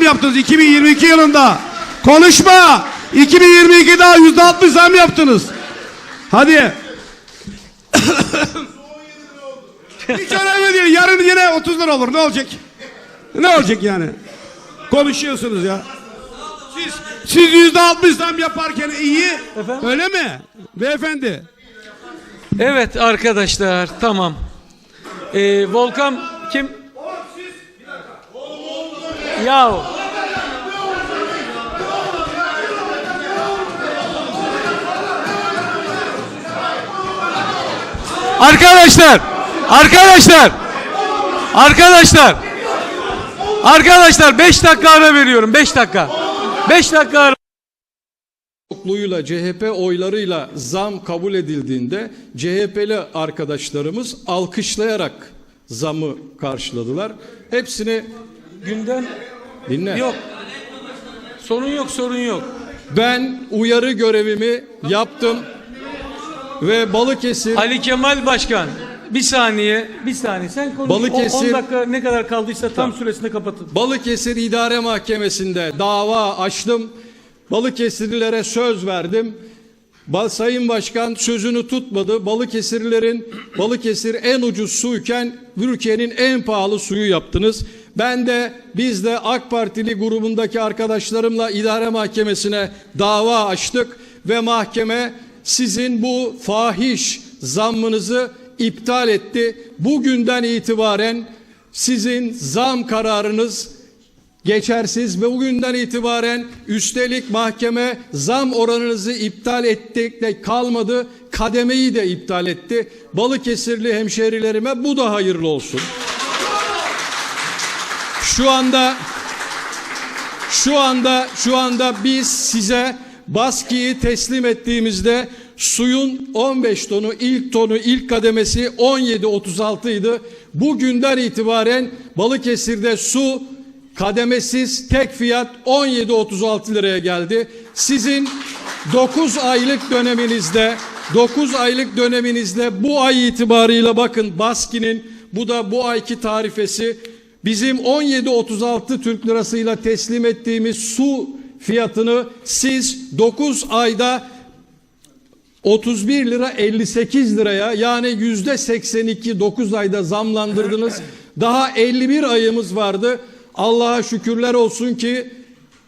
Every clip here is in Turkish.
zam yaptınız 2022 yılında. Konuşma. 2022 daha yüzde 60 zam yaptınız. Hadi. Hiç önemli değil. Yarın yine 30 lira olur. Ne olacak? Ne olacak yani? Konuşuyorsunuz ya. Siz siz yüzde 60 zam yaparken iyi. Öyle mi? Beyefendi. Evet arkadaşlar tamam. Ee, Volkan kim? Ya Arkadaşlar, arkadaşlar, arkadaşlar, arkadaşlar 5 dakika ara veriyorum 5 dakika. 5 dakika ara. çokluğuyla CHP oylarıyla zam kabul edildiğinde CHP'li arkadaşlarımız alkışlayarak zamı karşıladılar. Hepsini Günden dinle. yok. Sorun yok, sorun yok. Ben uyarı görevimi yaptım ve Balıkesir Ali Kemal Başkan bir saniye, bir saniye. Sen konuş. Balıkesir- 10 dakika ne kadar kaldıysa tam süresinde kapatın. Balıkesir İdare Mahkemesi'nde dava açtım. Balıkesirlilere söz verdim. Sayın Başkan sözünü tutmadı. Balıkesirlilerin Balıkesir en ucuz suyken Türkiye'nin en pahalı suyu yaptınız. Ben de biz de AK Partili grubundaki arkadaşlarımla idare mahkemesine dava açtık ve mahkeme sizin bu fahiş zammınızı iptal etti. Bugünden itibaren sizin zam kararınız geçersiz ve bugünden itibaren üstelik mahkeme zam oranınızı iptal etti de kalmadı kademeyi de iptal etti. Balıkesirli hemşerilerime bu da hayırlı olsun. Şu anda şu anda şu anda biz size baskıyı teslim ettiğimizde suyun 15 tonu ilk tonu ilk kademesi 17.36 idi. Bugünden itibaren Balıkesir'de su kademesiz tek fiyat 17.36 liraya geldi. Sizin 9 aylık döneminizde 9 aylık döneminizde bu ay itibarıyla bakın Baski'nin bu da bu ayki tarifesi bizim 17.36 Türk lirasıyla teslim ettiğimiz su fiyatını siz 9 ayda 31 lira 58 liraya yani yüzde 82 9 ayda zamlandırdınız. Daha 51 ayımız vardı. Allah'a şükürler olsun ki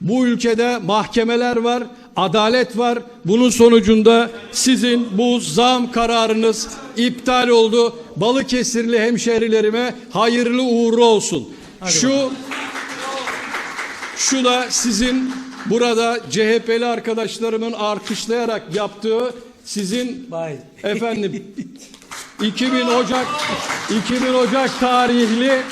bu ülkede mahkemeler var, adalet var. Bunun sonucunda sizin bu zam kararınız iptal oldu. Balıkesirli hemşerilerime hayırlı uğurlu olsun. Şu şu da sizin burada CHP'li arkadaşlarımın alkışlayarak yaptığı sizin Bay. efendim 2000 Ocak 2000 Ocak tarihli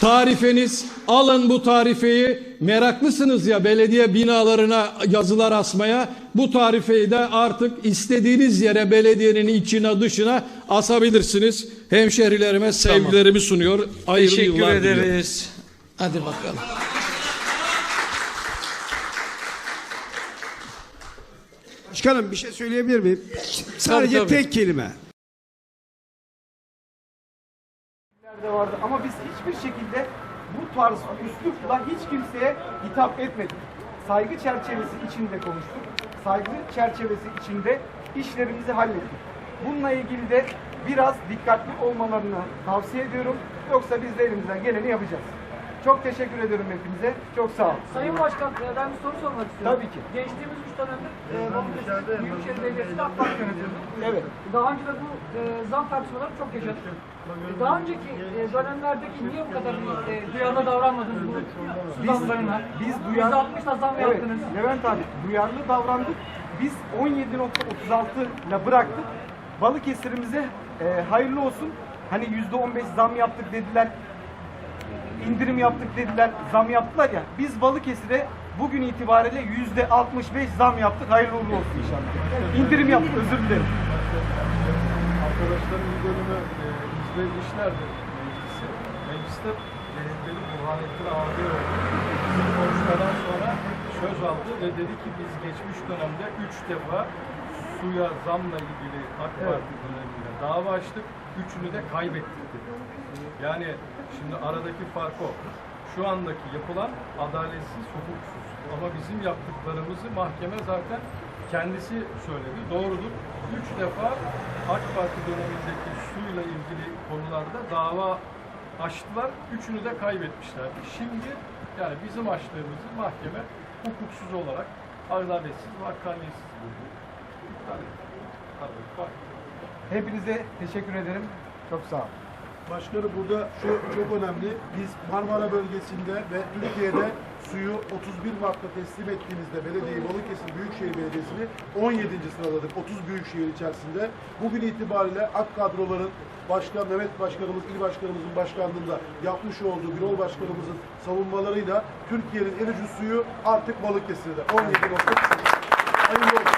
tarifeniz alın bu tarifeyi meraklısınız ya belediye binalarına yazılar asmaya bu tarifeyi de artık istediğiniz yere belediyenin içine dışına asabilirsiniz. Hemşerilerime sevgilerimi sunuyor. Hayırlı Teşekkür yıllar diliyorum. ederiz. Hadi bakalım. Başkanım bir şey söyleyebilir miyim? Sadece tabii. tek kelime. ama biz hiçbir şekilde bu tarz üslupla hiç kimseye hitap etmedik. Saygı çerçevesi içinde konuştuk. Saygı çerçevesi içinde işlerimizi hallettik. Bununla ilgili de biraz dikkatli olmalarını tavsiye ediyorum. Yoksa biz de elimizden geleni yapacağız. Çok teşekkür ediyorum hepinize. Çok sağ olun. Sayın Başkan, e, ben bir soru sormak istiyorum. Tabii ki. Geçtiğimiz üç dönemdir e, Balıkesir Büyükşehir Belediyesi'nde AK Parti yönetiyordu. Evet. Daha önce de bu e, zam tartışmaları çok yaşadık. E, Daha önceki e, dönemlerdeki niye bu kadar e, duyarlı davranmadınız bu su zamlarına? biz duyar- %60 da zam Evet, yaptınız. Levent abi duyarlı davrandık. Biz 17.36 ile bıraktık. Balıkesir'imize e, hayırlı olsun. Hani %15 zam yaptık dediler. İndirim yaptık dediler, zam yaptılar ya. Biz Balıkesir'e bugün itibariyle %65 zam yaptık. Hayırlı uğurlu olsun inşallah. İndirim yaptık, özür dilerim. Arkadaşlarım bir bölümü e, izlemişlerdi meclisi. Mecliste CHP'li Burhanettin Ağabey. Bizim konuşmadan sonra söz aldı ve dedi ki biz geçmiş dönemde üç defa suya zamla ilgili AK Parti döneminde dava açtık. Üçünü de kaybettik. Yani şimdi aradaki fark o. Şu şu andaki yapılan adaletsiz, hukuksuz. Ama bizim yaptıklarımızı mahkeme zaten kendisi söyledi. Doğrudur. Üç defa AK Parti dönemindeki suyla ilgili konularda dava açtılar. Üçünü de kaybetmişler. Şimdi yani bizim açtığımızı mahkeme hukuksuz olarak adaletsiz ve hakkaniyetsiz buldu. Hepinize teşekkür ederim. Çok sağ olun. Başkanı burada şu çok önemli. Biz Marmara bölgesinde ve Türkiye'de suyu 31 Mart'ta teslim ettiğimizde belediyeyi Balıkesir Büyükşehir Belediyesi'ni 17. sıraladık 30 büyükşehir içerisinde. Bugün itibariyle AK kadroların başta Mehmet Başkanımız, il başkanımızın başkanlığında yapmış olduğu Birol Başkanımızın savunmalarıyla Türkiye'nin en ucuz suyu artık Balıkesir'de. 17.8. Hayırlı olsun.